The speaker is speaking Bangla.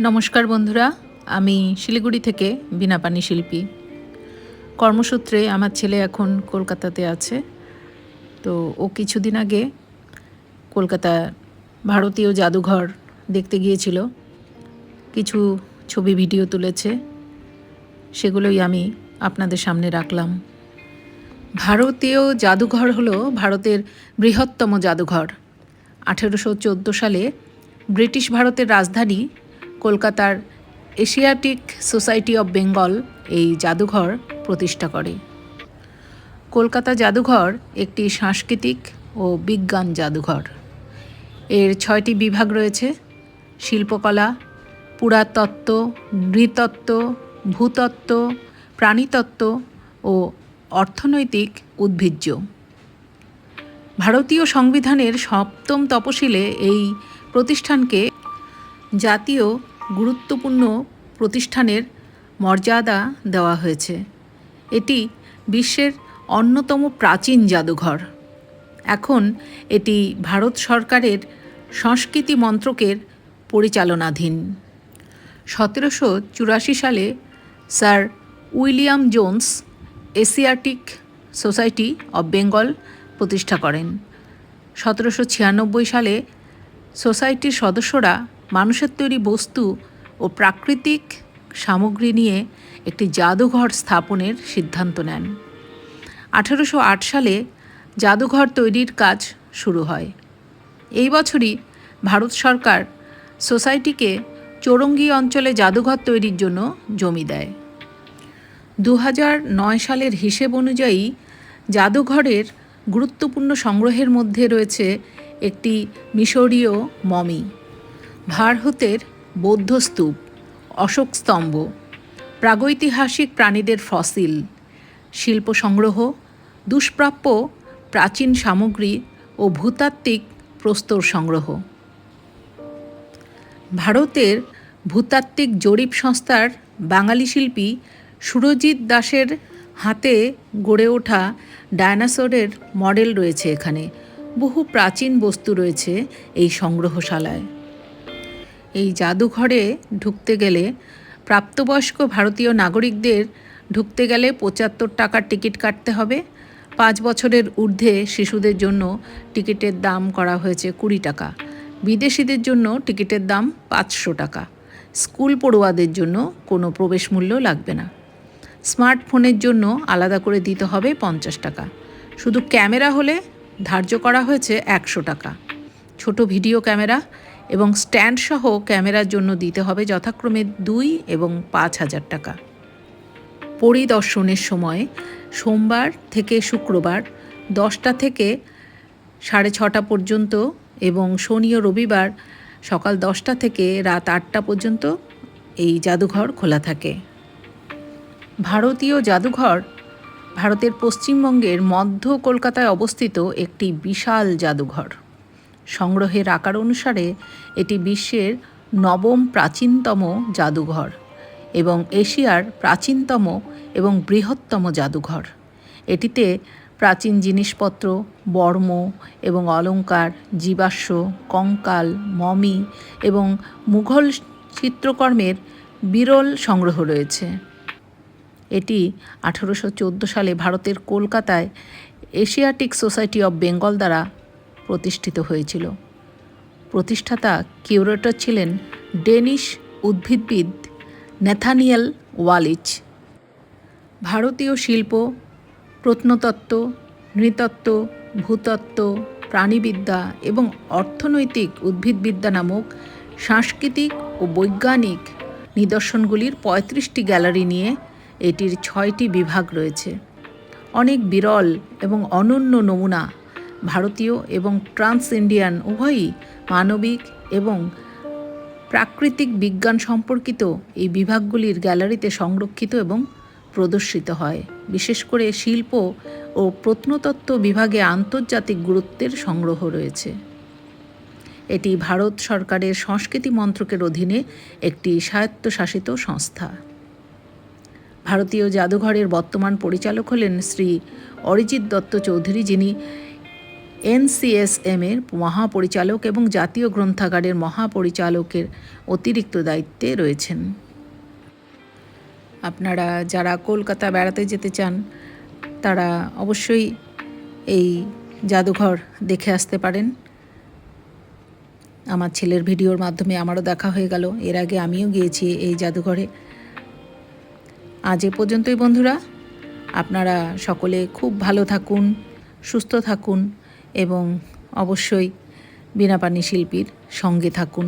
নমস্কার বন্ধুরা, আমি শিলিগুড়ি থেকে বিনাপানি শিল্পী। কর্মসূত্রে আমার ছেলে এখন কলকাতাতে আছে। তো ও কিছুদিন আগে কলকাতা ভারতীয় জাদুঘর দেখতে গিয়েছিল। কিছু ছবি, ভিডিও তুলেছে। সেগুলোই আমি আপনাদের সামনে রাখলাম। ভারতীয় জাদুঘর হলো ভারতের বৃহত্তম জাদুঘর। আঠেরোশো চোদ্দ সালে ব্রিটিশ ভারতের রাজধানী কলকাতার এশিয়াটিক সোসাইটি অব বেঙ্গল এই জাদুঘর প্রতিষ্ঠা করে। কলকাতা জাদুঘর একটি সাংস্কৃতিক ও বিজ্ঞান জাদুঘর। এর ছয়টি বিভাগ রয়েছে, শিল্পকলা, পুরাতত্ত্ব, নৃতত্ত্ব, ভূতত্ত্ব, প্রাণীতত্ত্ব ও অর্থনৈতিক উদ্ভিজ্জ। ভারতীয় সংবিধানের সপ্তম তপশিলে এই প্রতিষ্ঠানকে জাতীয় গুরুত্বপূর্ণ প্রতিষ্ঠানের মর্যাদা দেওয়া হয়েছে। এটি বিশ্বের অন্যতম প্রাচীন জাদুঘর। এখন এটি ভারত সরকারের সংস্কৃতি মন্ত্রকের পরিচালনাধীন। সতেরোশো চুরাশি সালে sir William Jones Asiatic Society of Bengal প্রতিষ্ঠা করেন। সতেরোশো ছিয়ানব্বই সালে সোসাইটির সদস্যরা মানুষের তৈরি বস্তু ও প্রাকৃতিক সামগ্রী নিয়ে একটি জাদুঘর স্থাপনের সিদ্ধান্ত নেন। আঠেরোশো আট সালে জাদুঘর তৈরির কাজ শুরু হয়। এই বছরই ভারত সরকার সোসাইটিকে চৌরঙ্গি অঞ্চলে জাদুঘর তৈরির জন্য জমি দেয়। দু নয় সালের হিসেব অনুযায়ী জাদুঘরের গুরুত্বপূর্ণ সংগ্রহের মধ্যে রয়েছে একটি মিশরীয় মমি। ভারতের বৌদ্ধ স্তূপ, অশোক স্তম্ভ, প্রাগৈতিহাসিক প্রাণীদের ফসিল, শিল্প সংগ্রহ, দুষ্প্রাপ্য, প্রাচীন সামগ্রী ও ভূতাত্ত্বিক প্রস্তর সংগ্রহ। ভারতের ভূতাত্ত্বিক জরিপ সংস্থার বাঙালি শিল্পী সুরজিৎ দাসের হাতে গড়ে ওঠা ডায়নাসোরের মডেল রয়েছে এখানে। বহু প্রাচীন বস্তু রয়েছে এই সংগ্রহশালায়। এই জাদুঘরে ঢুকতে গেলে প্রাপ্তবয়স্ক ভারতীয় নাগরিকদের ঢুকতে গেলে পঁচাত্তর টাকার টিকিট কাটতে হবে। পাঁচ বছরের ঊর্ধ্বে শিশুদের জন্য টিকিটের দাম করা হয়েছে কুড়ি টাকা। বিদেশিদের জন্য টিকিটের দাম পাঁচশো টাকা। স্কুল পড়ুয়াদের জন্য কোনো প্রবেশ মূল্য লাগবে না। স্মার্টফোনের জন্য আলাদা করে দিতে হবে পঞ্চাশ টাকা। শুধু ক্যামেরা হলে ধার্য করা হয়েছে একশো টাকা। ছোট ভিডিও ক্যামেরা এবং স্ট্যান্ড সহ ক্যামেরার জন্য দিতে হবে যথাক্রমে দুই এবং পাঁচ হাজার টাকা। পরিদর্শনের সময় সোমবার থেকে শুক্রবার দশটা থেকে সাড়ে ছটা পর্যন্ত এবং শনি ও রবিবার সকাল দশটা থেকে রাত আটটা পর্যন্ত এই জাদুঘর খোলা থাকে। ভারতীয় জাদুঘর ভারতের পশ্চিমবঙ্গের মধ্য কলকাতায় অবস্থিত একটি বিশাল জাদুঘর। সংগ্রহের আকার অনুসারে এটি বিশ্বের নবম প্রাচীনতম জাদুঘর এবং এশিয়ার প্রাচীনতম এবং বৃহত্তম জাদুঘর। এটিতে প্রাচীন জিনিসপত্র, বর্ম এবং অলঙ্কার, জীবাশ্ম, কঙ্কাল, মমি এবং মুঘল চিত্রকর্মের বিরল সংগ্রহ রয়েছে। এটি আঠেরোশো সালে ভারতের কলকাতায় এশিয়াটিক সোসাইটি অব বেঙ্গল দ্বারা প্রতিষ্ঠিত হয়েছিল। প্রতিষ্ঠাতা কিউরেটর ছিলেন ডেনিশ উদ্ভিদবিদ নেথানিয়েল ওয়ালিচ। ভারতীয় শিল্প, প্রত্নতত্ত্ব, নৃতত্ত্ব, ভূতত্ত্ব, প্রাণীবিদ্যা এবং অর্থনৈতিক উদ্ভিদবিদ্যা নামক সাংস্কৃতিক ও বৈজ্ঞানিক নিদর্শনগুলির পঁয়ত্রিশটি গ্যালারি নিয়ে এটির ছয়টি বিভাগ রয়েছে। অনেক বিরল এবং অনন্য নমুনা ভারতীয় এবং ট্রান্স ইন্ডিয়ান উভয়ই মানবিক এবং প্রাকৃতিক বিজ্ঞান সম্পর্কিত এই বিভাগগুলির গ্যালারিতে সংরক্ষিত এবং প্রদর্শিত হয়। বিশেষ করে শিল্প ও প্রত্নতত্ত্ব বিভাগে আন্তর্জাতিক গুরুত্বের সংগ্রহ রয়েছে। এটি ভারত সরকারের সংস্কৃতি মন্ত্রকের অধীনে একটি স্বায়ত্তশাসিত সংস্থা। ভারতীয় জাদুঘরের বর্তমান পরিচালক হলেন শ্রী অরিজিৎ দত্ত চৌধুরী, যিনি এনসিএসএম এর মহাপরিচালক এবং জাতীয় গ্রন্থাগারের মহাপরিচালকের অতিরিক্ত দায়িত্বে রয়েছেন। আপনারা যারা কলকাতা বেড়াতে যেতে চান, তারা অবশ্যই এই জাদুঘর দেখে আসতে পারেন। আমার ছেলের ভিডিওর মাধ্যমে আমারও দেখা হয়ে গেল। এর আগে আমিও গিয়েছি এই জাদুঘরে। আজ এ পর্যন্তই বন্ধুরা। আপনারা সকলে খুব ভালো থাকুন, সুস্থ থাকুন। এবং অবশ্যই বীণাপানি শিল্পীর সঙ্গে থাকুন।